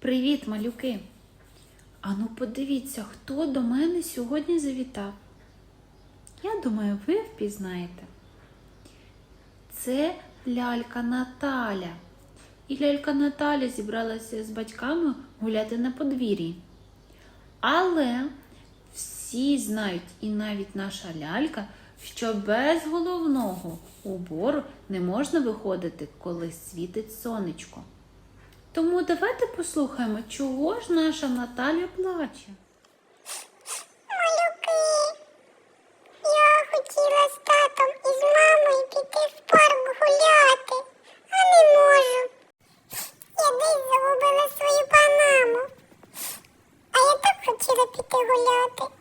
Привіт, малюки! Ану, подивіться, хто до мене сьогодні завітав. Я думаю, ви впізнаєте. Це лялька Наталя. І лялька Наталя зібралася з батьками гуляти на подвір'ї. Але всі знають, і навіть наша лялька, що без головного убору не можна виходити, коли світить сонечко. Тому давайте послухаємо, чого ж наша Наталя плаче. Малюки, я хотіла з татом і з мамою піти в парк гуляти, а не можу. Я десь загубила свою панаму. А я так хотіла піти гуляти,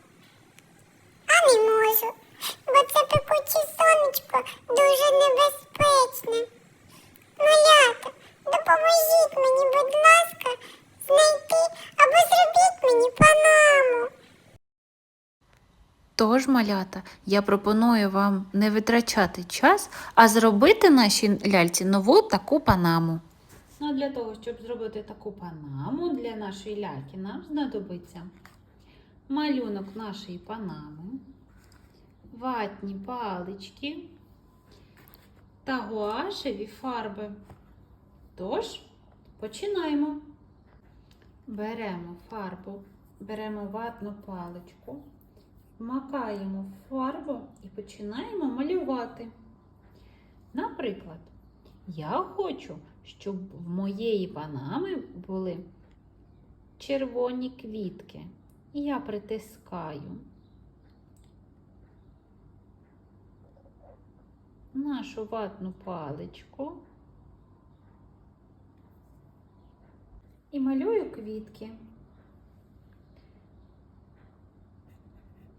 Тож, малята, я пропоную вам не витрачати час, а зробити нашій ляльці нову таку панаму. Ну, для того, щоб зробити таку панаму для нашої ляльки, нам знадобиться малюнок нашої панами, ватні палички та гуашеві фарби. Тож, починаємо. Беремо фарбу, беремо ватну паличку. Макаємо фарбу і починаємо малювати. Наприклад, я хочу, щоб в моєї панами були червоні квітки. І я притискаю нашу ватну паличку і малюю квітки.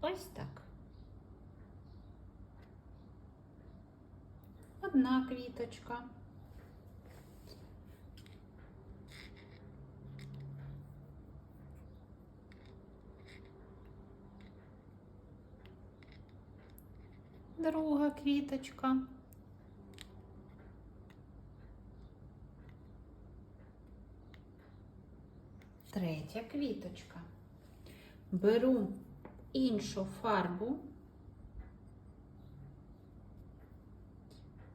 Ось так. Одна квіточка. Друга квіточка. Третя квіточка. Беру іншу фарбу,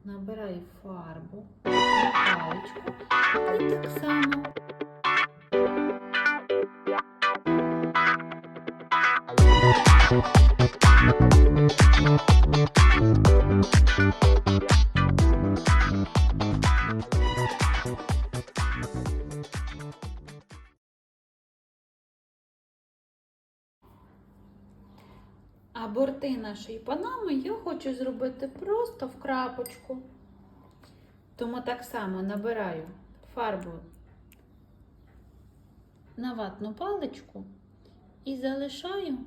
набираю фарбу на паличку і так само. А борти нашої панами я хочу зробити просто в крапочку. Тому так само набираю фарбу на ватну паличку і залишаю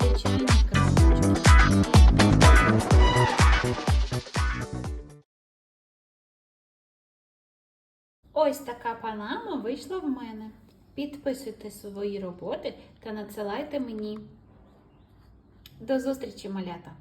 звичайні крапочки. Ось така панама вийшла в мене. Підписуйте свої роботи та надсилайте мені. До зустрічі, малята!